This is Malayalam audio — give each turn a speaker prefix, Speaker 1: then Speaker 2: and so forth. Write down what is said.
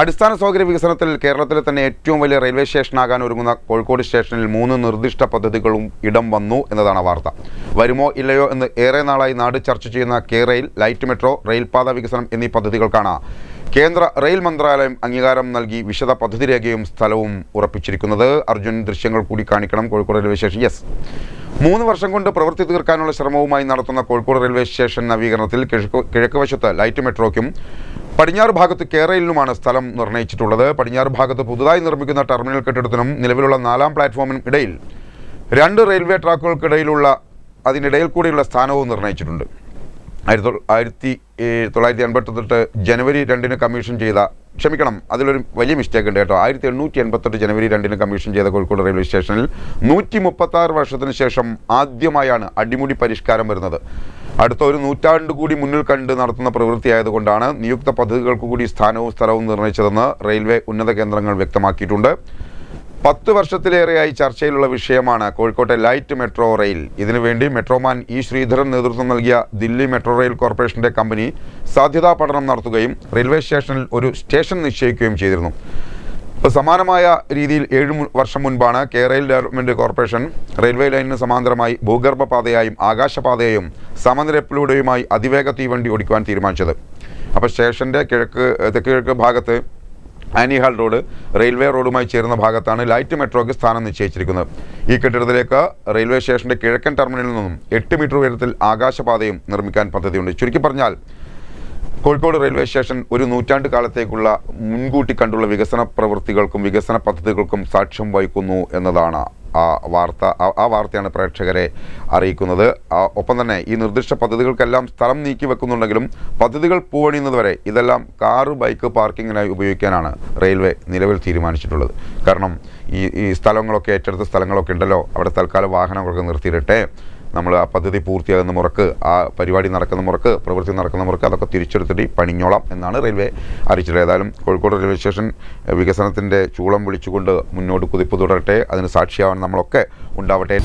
Speaker 1: അടിസ്ഥാന സൗകര്യ വികസനത്തിൽ കേരളത്തിലെ തന്നെ ഏറ്റവും വലിയ റെയിൽവേ സ്റ്റേഷനാകാൻ ഒരുങ്ങുന്ന കോഴിക്കോട് സ്റ്റേഷനിൽ മൂന്ന് നിർദ്ദിഷ്ട പദ്ധതികളും ഇടം വന്നു എന്നതാണ് വാർത്ത. വരുമോ ഇല്ലയോ എന്ന് ഏറെ നാളായി നാട് ചർച്ച ചെയ്യുന്ന കെ റെയിൽ ലൈറ്റ് മെട്രോ റെയിൽപാത വികസനം എന്നീ പദ്ധതികൾക്കാണ് കേന്ദ്ര റെയിൽ മന്ത്രാലയം അംഗീകാരം നൽകി വിശദ പദ്ധതി രേഖയും സ്ഥലവും ഉറപ്പിച്ചിരിക്കുന്നത്. അർജുൻ ദൃശ്യങ്ങൾ കൂടി കാണിക്കണം കോഴിക്കോട് റെയിൽവേ സ്റ്റേഷൻ. യെസ്. മൂന്ന് വർഷം കൊണ്ട് പ്രവൃത്തി തീർക്കാനുള്ള ശ്രമവുമായി നടത്തുന്ന കോഴിക്കോട് റെയിൽവേ സ്റ്റേഷൻ നവീകരണത്തിൽ കിഴക്ക് കിഴക്ക് വശത്ത് ലൈറ്റ് മെട്രോയ്ക്കും പടിഞ്ഞാറ് ഭാഗത്ത് കേരളയിലുമാണ് സ്ഥലം നിർണയിച്ചിട്ടുള്ളത് പടിഞ്ഞാറ് ഭാഗത്ത് പുതുതായി നിർമ്മിക്കുന്ന ടെർമിനൽ കെട്ടിടത്തിനും നിലവിലുള്ള നാലാം പ്ലാറ്റ്ഫോമിനും ഇടയിൽ രണ്ട് റെയിൽവേ ട്രാക്കുകൾക്കിടയിലുള്ള അതിനിടയിൽ കൂടിയുള്ള സ്ഥാനവും നിർണയിച്ചിട്ടുണ്ട് ആയിരത്തി തൊള്ളായിരത്തി എൺപത്തെട്ട് ജനുവരി രണ്ടിന് കമ്മീഷൻ ചെയ്ത ക്ഷമിക്കണം അതിലൊരു വലിയ മിസ്റ്റേക്ക് ഉണ്ട് കേട്ടോ. ആയിരത്തി എണ്ണൂറ്റി എൺപത്തെട്ട് ജനുവരി രണ്ടിന് കമ്മീഷൻ ചെയ്ത കോഴിക്കോട് റെയിൽവേ സ്റ്റേഷനിൽ നൂറ്റി മുപ്പത്തി ആറ് വർഷത്തിന് ശേഷം ആദ്യമായാണ് അടിമുടി പരിഷ്കാരം വരുന്നത്. അടുത്ത ഒരു നൂറ്റാണ്ട് കൂടി മുന്നിൽ കണ്ട് നടത്തുന്ന പ്രവൃത്തിയായതുകൊണ്ടാണ് നിയുക്ത പദ്ധതികൾക്ക് കൂടി സ്ഥാനവും സ്ഥലവും നിർണയിച്ചതെന്ന് റെയിൽവേ ഉന്നത കേന്ദ്രങ്ങൾ വ്യക്തമാക്കിയിട്ടുണ്ട്. പത്ത് വർഷത്തിലേറെയായി ചർച്ചയിലുള്ള വിഷയമാണ് കോഴിക്കോട്ടെ ലൈറ്റ് മെട്രോ റെയിൽ. ഇതിനുവേണ്ടി മെട്രോമാൻ ഇ ശ്രീധരൻ നേതൃത്വം നൽകിയ ദില്ലി മെട്രോ റെയിൽ കോർപ്പറേഷന്റെ കമ്പനി സാധ്യതാ പഠനം നടത്തുകയും റെയിൽവേ സ്റ്റേഷനിൽ ഒരു സ്റ്റേഷൻ നിശ്ചയിക്കുകയും ചെയ്തിരുന്നു. ഇപ്പോൾ സമാനമായ രീതിയിൽ ഏഴ് വർഷം മുൻപാണ് കേരള ഡെവലപ്മെന്റ് കോർപ്പറേഷൻ റെയിൽവേ ലൈനിന് സമാന്തരമായി ഭൂഗർഭപാതയായും ആകാശപാതയായും സമനിരപ്പിലൂടെയുമായി അതിവേഗ തീവണ്ടി ഓടിക്കുവാൻ തീരുമാനിച്ചത്. അപ്പോൾ സ്റ്റേഷന്റെ കിഴക്ക് തെക്ക് കിഴക്ക് ഭാഗത്ത് ആനിഹാൾ റോഡ് റെയിൽവേ റോഡുമായി ചേരുന്ന ഭാഗത്താണ് ലൈറ്റ് മെട്രോയ്ക്ക് സ്ഥാനം നിശ്ചയിച്ചിരിക്കുന്നത്. ഈ കെട്ടിടത്തിലേക്ക് റെയിൽവേ സ്റ്റേഷന്റെ കിഴക്കൻ ടെർമിനലിൽ നിന്നും എട്ട് മീറ്റർ ഉയരത്തിൽ ആകാശപാതയും നിർമ്മിക്കാൻ പദ്ധതിയുണ്ട്. ചുരുക്കി പറഞ്ഞാൽ കോഴിക്കോട് റെയിൽവേ സ്റ്റേഷൻ ഒരു നൂറ്റാണ്ട് കാലത്തേക്കുള്ള മുൻകൂട്ടി കണ്ടുള്ള വികസന പ്രവൃത്തികൾക്കും വികസന പദ്ധതികൾക്കും സാക്ഷ്യം വഹിക്കുന്നു എന്നതാണ് ആ വാർത്ത ആ- വാർത്തയാണ് പ്രേക്ഷകരെ അറിയിക്കുന്നത്. ഒപ്പം തന്നെ ഈ നിർദ്ദിഷ്ട പദ്ധതികൾക്കെല്ലാം സ്ഥലം നീക്കി വെക്കുന്നുണ്ടെങ്കിലും പദ്ധതികൾ പൂവണിയുന്നത് വരെ ഇതെല്ലാം കാറ് ബൈക്ക് പാർക്കിങ്ങിനായി ഉപയോഗിക്കാനാണ് റെയിൽവേ നിലവിൽ തീരുമാനിച്ചിട്ടുള്ളത്. കാരണം ഈ ഈ സ്ഥലങ്ങളൊക്കെ ഏറ്റെടുത്ത സ്ഥലങ്ങളൊക്കെ ഉണ്ടല്ലോ. അവിടെ തൽക്കാലം വാഹനങ്ങളൊക്കെ നിർത്തിയിടട്ടെ. നമ്മൾ ആ പദ്ധതി പൂർത്തിയാകുന്ന മുറക്ക് ആ പരിപാടി നടക്കുന്ന മുറക്ക് പ്രവൃത്തി നടക്കുന്ന മുറക്ക് അതൊക്കെ തിരിച്ചെടുത്തിട്ട് പണിഞ്ഞോളാം എന്നാണ് റെയിൽവേ അറിയിച്ചത്. ഏതായാലും കോഴിക്കോട് റെയിൽവേ സ്റ്റേഷൻ വികസനത്തിന്റെ ചൂളം വിളിച്ചുകൊണ്ട് മുന്നോട്ട് കുതിപ്പ് തുടരട്ടെ. അതിന് സാക്ഷിയാവാൻ നമ്മളൊക്കെ ഉണ്ടാവട്ടെ.